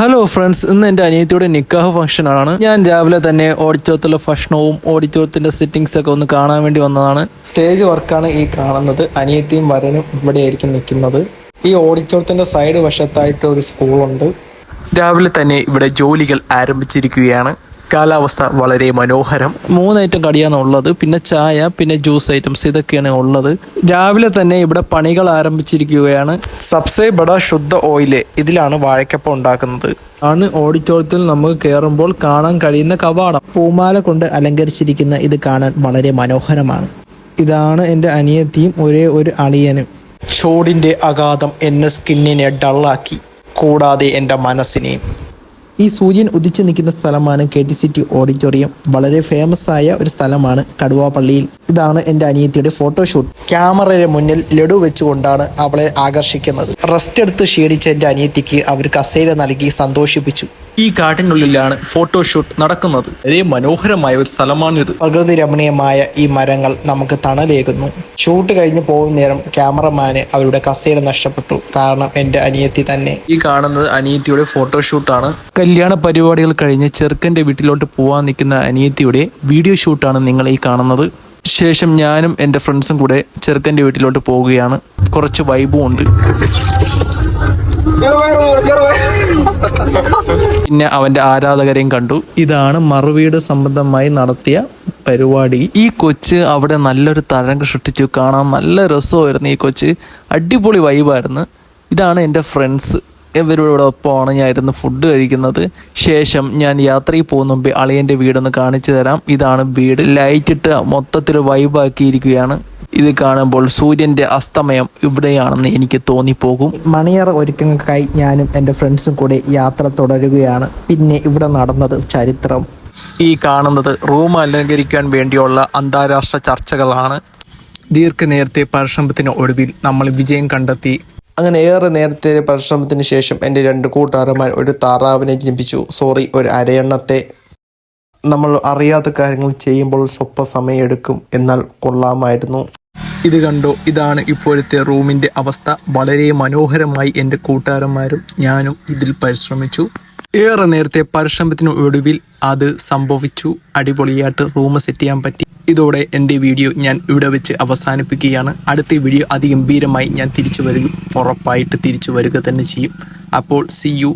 Hello friends ഇന്ന് എന്റെ അനിയത്തിയുടെ നിക്കാഹ് ഫംഗ്ഷനാണ് ഞാൻ രാവിലെ തന്നെ ഓഡിറ്റോറിയത്തിലെ ഭക്ഷണവും ഓഡിറ്റോറിയത്തിന്റെ സെറ്റിംഗ്സ് ഒക്കെ ഒന്ന് കാണാൻ വേണ്ടി വന്നതാണ്. സ്റ്റേജ് വർക്കാണ് ഈ കാണുന്നത്. അനിയത്തിയും വരനും ഇവിടെയായിരിക്കും നിൽക്കുന്നത്. ഈ ഓഡിറ്റോറിയത്തിന്റെ സൈഡ് വശത്തായിട്ട് ഒരു സ്കൂളുണ്ട് രാവിലെ തന്നെ ഇവിടെ ജോലികൾ ആരംഭിച്ചിരിക്കുകയാണ്. കാലാവസ്ഥ വളരെ മനോഹരം. മൂന്ന് ഐറ്റം കടിയാണ് ഉള്ളത് പിന്നെ ചായ പിന്നെ ജ്യൂസ് ഐറ്റംസ് ഇതൊക്കെയാണ് ഉള്ളത്. രാവിലെ തന്നെ ഇവിടെ പണികൾ ആരംഭിച്ചിരിക്കുകയാണ്. സബ്സേ ബഡ ശുദ്ധ ഓയിൽ ഇതിലാണ് വാഴക്കപ്പ ഉണ്ടാക്കുന്നത്. ആണ് ഓഡിറ്റോറിയത്തിൽ നമുക്ക് കയറുമ്പോൾ കാണാൻ കഴിയുന്ന കവാടം. പൂമാല കൊണ്ട് അലങ്കരിച്ചിരിക്കുന്ന ഇത് കാണാൻ വളരെ മനോഹരമാണ്. ഇതാണ് എന്റെ അനിയത്തിയും ഒരേ ഒരു അളിയനും. ചൂടിന്റെ അഗാധം എന്നെ സ്കിന്നിനെ ഡള്ളാക്കി. കൂടാതെ എന്റെ മനസ്സിനെയും ഈ സൂര്യൻ ഉദിച്ചു നിൽക്കുന്ന സ്ഥലമാണ് കെ ടി സിറ്റി ഓഡിറ്റോറിയം. വളരെ ഫേമസ് ആയ ഒരു സ്ഥലമാണ് കടുവാപ്പള്ളിയിൽ ഇതാണ് എന്റെ അനിയത്തിയുടെ ഫോട്ടോഷൂട്ട് ക്യാമറയുടെ മുന്നിൽ ലഡു വെച്ചുകൊണ്ടാണ് അവളെ ആകർഷിക്കുന്നത്. റെസ്റ്റ് എടുത്ത് ക്ഷീണിച്ച എന്റെ അനിയത്തിക്ക് അവർ കസേര നൽകി സന്തോഷിപ്പിച്ചു. ഈ കാട്ടിനുള്ളിലാണ് ഫോട്ടോഷൂട്ട് നടക്കുന്നത്. വളരെ മനോഹരമായ ഒരു സ്ഥലമാണിത്. പ്രകൃതി രമണീയമായ ഈ മരങ്ങൾ നമുക്ക് തണലേകുന്നു. ഷൂട്ട് കഴിഞ്ഞ് പോകുന്ന നേരം ക്യാമറമാന് അവരുടെ കസേര നഷ്ടപ്പെട്ടു. കാരണം എന്റെ അനിയത്തി തന്നെ. ഈ കാണുന്നത് അനിയത്തിയുടെ ഫോട്ടോഷൂട്ടാണ് കല്യാണ പരിപാടികൾ കഴിഞ്ഞ് ചെറുക്കന്റെ വീട്ടിലോട്ട് പോകാൻ നിൽക്കുന്ന അനിയത്തിയുടെ വീഡിയോ ഷൂട്ടാണ് നിങ്ങൾ ഈ കാണുന്നത്. ശേഷം ഞാനും എന്റെ ഫ്രണ്ട്സും കൂടെ ചെറുക്കന്റെ വീട്ടിലോട്ട് പോവുകയാണ്. കുറച്ച് വൈബും ഉണ്ട്. പിന്നെ അവന്റെ ആരാധകരെയും കണ്ടു. ഇതാണ് മറുവീട് സംബന്ധമായി നടത്തിയ പരിപാടി. ഈ കൊച്ച് അവിടെ നല്ലൊരു തരംഗം സൃഷ്ടിച്ചു. കാണാൻ നല്ല രസമായിരുന്നു ഈ കൊച്ച്. അടിപൊളി വൈബായിരുന്നു ഇതാണ് എന്റെ ഫ്രണ്ട്സ്. ഇവരുടെ ഒപ്പമാണ് ഞാൻ ഇരുന്ന് ഫുഡ് കഴിക്കുന്നത്. ശേഷം ഞാൻ യാത്രയിൽ പോകുന്ന മുമ്പ് അളിയന്റെ വീടൊന്ന് കാണിച്ചു തരാം. ഇതാണ് വീട്. ലൈറ്റ് ഇട്ട് മൊത്തത്തിൽ വൈബാക്കിയിരിക്കുകയാണ് ഇത് കാണുമ്പോൾ സൂര്യന്റെ അസ്തമയം ഇവിടെയാണെന്ന് എനിക്ക് തോന്നിപ്പോകും. മണിയറ ഒരുക്കങ്ങൾക്കായി ഞാനും എന്റെ ഫ്രണ്ട്സും കൂടെ യാത്ര തുടരുകയാണ്. പിന്നെ ഇവിടെ നടന്നത് ചരിത്രം. ഈ കാണുന്നത് റൂം അലങ്കരിക്കാൻ വേണ്ടിയുള്ള അന്താരാഷ്ട്ര ചർച്ചകളാണ്. ദീർഘനേരത്തെ പരിശ്രമത്തിന് ഒടുവിൽ നമ്മൾ വിജയം കണ്ടെത്തി. അങ്ങനെ ഏറെ നേരത്തെ പരിശ്രമത്തിന് ശേഷം എന്റെ രണ്ട് കൂട്ടുകാരന്മാർ ഒരു താറാവിനെ ജനിപ്പിച്ചു. സോറി ഒരു അരയണ്ണത്തെ. നമ്മൾ അറിയാത്ത കാര്യങ്ങൾ ചെയ്യുമ്പോൾ സ്വപ്പ സമയമെടുക്കും എന്നാൽ കൊള്ളാമായിരുന്നു. ഇത് കണ്ടോ? ഇതാണ് ഇപ്പോഴത്തെ റൂമിന്റെ അവസ്ഥ. വളരെ മനോഹരമായി എന്റെ കൂട്ടുകാരന്മാരും ഞാനും ഇതിൽ പരിശ്രമിച്ചു. ഏറെ നേരത്തെ പരിശ്രമത്തിനു ഒടുവിൽ അത് സംഭവിച്ചു. അടിപൊളിയായിട്ട് റൂം സെറ്റ് ചെയ്യാൻ പറ്റി. ഇതോടെ എന്റെ വീഡിയോ ഞാൻ ഇവിടെ വെച്ച് അവസാനിപ്പിക്കുകയാണ്. അടുത്ത വീഡിയോ അതിഗംഭീരമായി ഞാൻ തിരിച്ചു വരും ഉറപ്പായിട്ട് തിരിച്ചു വരിക തന്നെ ചെയ്യും. അപ്പോൾ സി യു